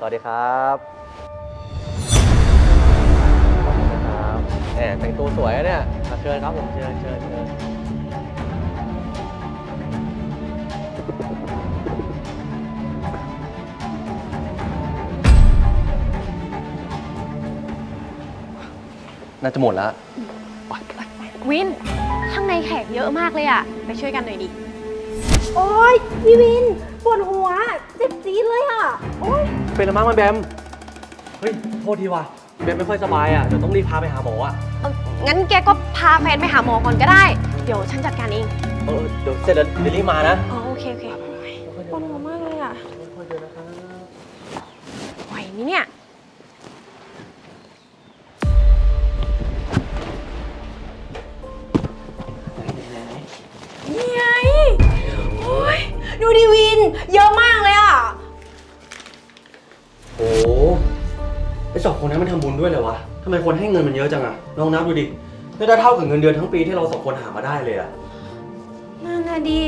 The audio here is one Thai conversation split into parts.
สวัสดีครับครับแหมแต่งตัวสวยนะเนี่ยอะเชิญครับผมเชิญเชิญเชิญน่าจะหมดแล้ววิน ข้างในแขกเยอะมากเลยอะไปช่วยกันหน่อยดิ โอ๊ยพี่วิน ปวดหัว เจ็บจี๊ดเลยอะ โอ๊ย เป็นอะไรมากไหมแบม เฮ้ย โทษทีว่ะแบมไม่ค่อยสบายอะ เดี๋ยวต้องรีบพาไปหาหมออะ เอ้างั้นแกก็พาแฟนไปหาหมอก่อนก็ได้ เดี๋ยวฉันจัดการเอง เออ เดี๋ยวเสร็จแล้วเดี๋ยวรีบมานะอ๋อโอเคโอเคปวดหัวมากเลยอะค่อยๆเดินนะครับไหวไหมเนี่ย สองคนนั้นมันทำบุญด้วยเลยวะทำไมคนให้เงินมันเยอะจังอะลองนับดูดิน่าจะเท่ากับเงินเดือนทั้งปีที่เราสองคนหามาได้เลยอะนั่นน่ะดี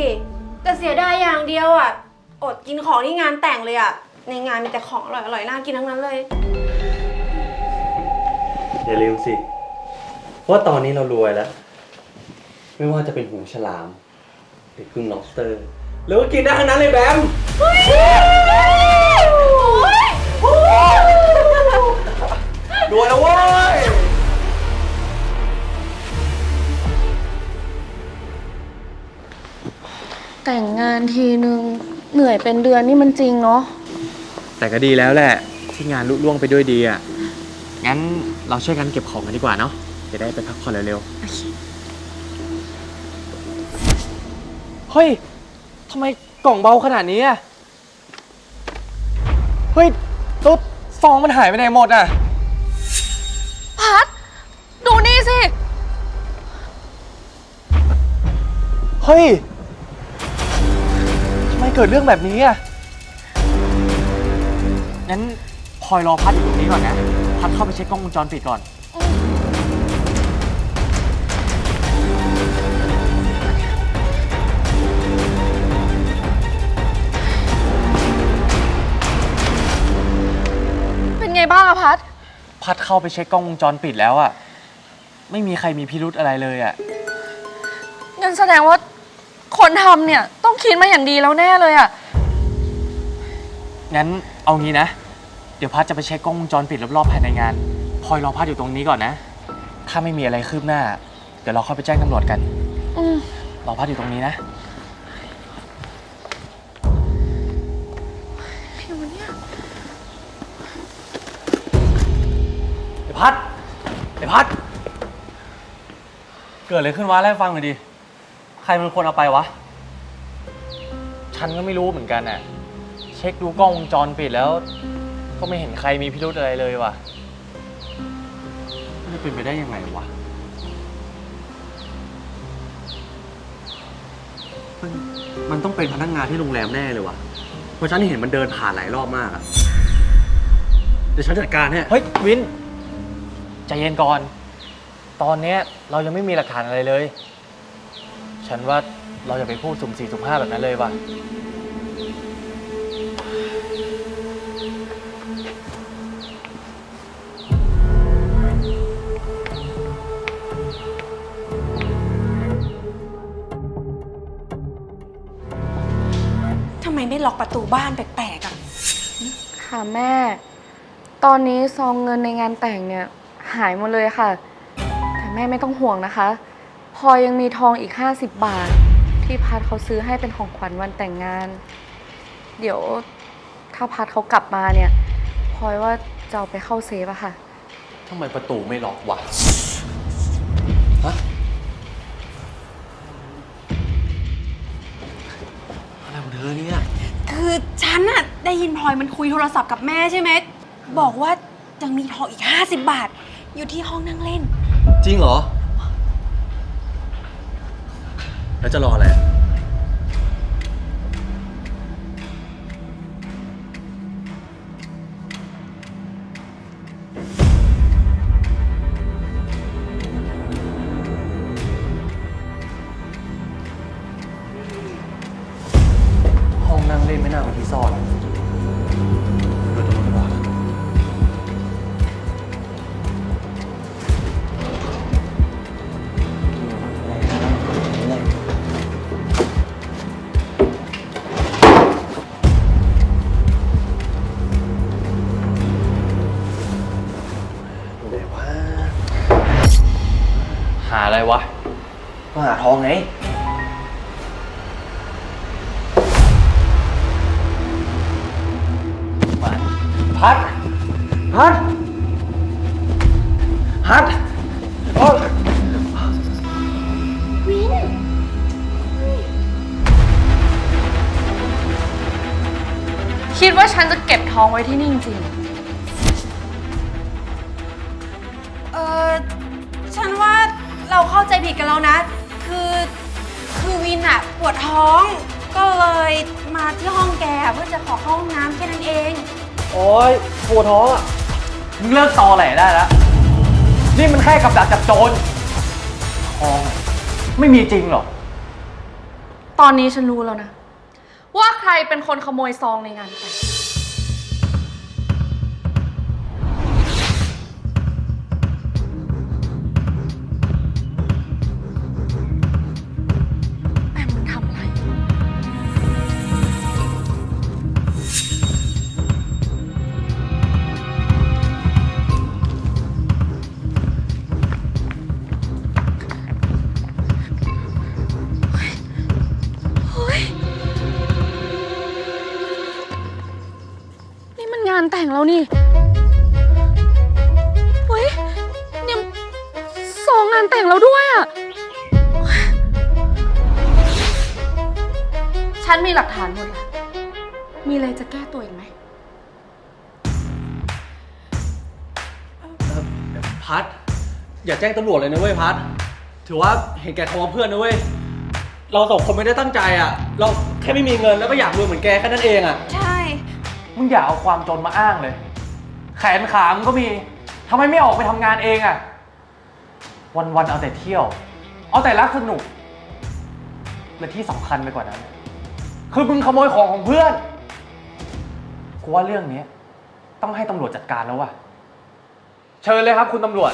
แต่เสียดายอย่างเดียวอะ อดกินของที่งานแต่งเลยอะ ในงานมีแต่ของอร่อยๆน่ากินทั้งนั้นเลย อย่าลืมสิว่าตอนนี้เรารวยแล้ว ไม่ว่าจะเป็นหูฉลามหรือกุ้ง lobster แล้วก็กินได้ทั้งนั้นเลยแบมานทีนึง เหนื่อยเป็นเดือนนี่มันจริงเนาะ แต่ก็ดีแล้วแหละ ที่งานลุล่วงไปด้วยดีอะ งั้นเราช่วยกันเก็บของกันดีกว่าเนาะ จะได้ไปพักผ่อนเร็วๆ เฮ้ยทำไมกล่องเบาขนาดนี้อะ เฮ้ยตุ๊ดซองมันหายไปไหนหมดอะ พัด ดูนี่สิ เฮ้ย ทำไมเกิดเรื่องแบบนี้อะงั้นพลอยรอพัดอยู่ตรงนี้ก่อนนะ พัดเข้าไปเช็คกล้องวงจรปิดก่อน เป็นไงบ้างอะพัด พัดเข้าไปเช็คกล้องวงจรปิดแล้วอะไม่มีใครมีพิรุธอะไรเลยอะงั้นแสดงว่า คนทำเนี่ยต้องคิดมาอย่างดีแล้วแน่เลยอะงั้นเอางี้นะ เดี๋ยวพัดจะไปเช็คกล้องวงจรปิดรอบๆภายในงานพลอยรอพัดอยู่ตรงนี้ก่อนนะ ถ้าไม่มีอะไรคืบหน้า เดี๋ยวเราเข้าไปแจ้งตำรวจกันอืมรอพัดอยู่ตรงนี้นะไอ้พัดไอ้พัด เกิดอะไรขึ้นวะเล่าให้ฟังหน่อยดิ ใครเป็นคนเอาไปวะ ฉันก็ไม่รู้เหมือนกันอะเช็คดูกล้องวงจรปิดแล้ว ก็ไม่เห็นใครมีพิรุธอะไรเลยว่ะ มันจะเป็นไปได้ยังไงวะ มันมันต้องเป็นพนักงานที่โรงแรมแน่เลยวะเพราะฉันเห็นมันเดินผ่านหลายรอบมากอะเดี๋ยวฉันจัดการให้เฮ้ย วิน ใจเย็นก่อน ตอนเนี้ยเรายังไม่มีหลักฐานอะไรเลย ฉันว่าเราอย่าไปพูดสุ่มสี่สุ่มห้าแบบนั้นเลยว่ะ ทำไมไม่ล็อกประตูบ้านแปลกๆอะ ค่ะแม่ ตอนนี้ซองเงินในงานแต่งเนี่ยหายหมดเลยค่ะ แต่แม่ไม่ต้องห่วงนะคะ พลอยยังมีทองอีก 50 บาท ที่พัดเขาซื้อให้เป็นของขวัญวันแต่งงาน เดี๋ยวถ้าพัดเขากลับมาเนี่ยพลอยว่าจะเอาไปเข้าเซฟอะค่ะ ทำไมประตูไม่ล็อกวะ ฮะ อะไรของเธอเนี่ย คือฉันอะได้ยินพลอยมันคุยโทรศัพท์กับแม่ใช่ไหม บอกว่ายังมีทองอีก 50 บาท อยู่ที่ห้องนั่งเล่น จริงเหรอ แล้วจะรออะไร อะไรวะมาหาทองไง พัด พัด พัดโอ๊ยคิดว่าฉันจะเก็บทองไว้ที่นี่จริงเเราเข้าใจผิดกันแล้วนะ คือคือวินอะปวดท้อง ก็เลยมาที่ห้องแกเพื่อจะขอเข้าห้องน้ำแค่นั้นเอง โอ๊ยปวดท้องอะมึงเลิกตอแหลได้แล้ว นี่มันแค่กับดักจับโจรทองอะไม่มีจริงหรอกๆตอนนี้ฉันรู้แล้วนะ ว่าใครเป็นคนขโมยซองในงานแต่ง งานแต่งแล้วนี่เฮ้ยเนี่ยสองงานแต่งแล้วด้วยอะ ฉันมีหลักฐานหมดแล้วมีอะไรจะแก้ตัวอีกไหม พัด อย่าแจ้งตำรวจเลยนะเว้ยพัด ถือว่าเห็นแก่ทองเพื่อนนะเว้ย เราสองคนไม่ได้ตั้งใจอะ เราแค่ไม่มีเงินแล้วก็อยากรวยเหมือนแกแค่นั้นเองอะ ใช่ มึงอย่าเอาความจนมาอ้างเลย แขนขามึงก็มีทำไมไม่ออกไปทำงานเองอะวันๆเอาแต่เที่ยว เอาแต่รักสนุก และที่สำคัญไปกว่านั้น คือมึงขโมยของของเพื่อน กูว่าเรื่องนี้ต้องให้ตำรวจจัดการแล้วว่ะ เชิญเลยครับคุณตำรวจ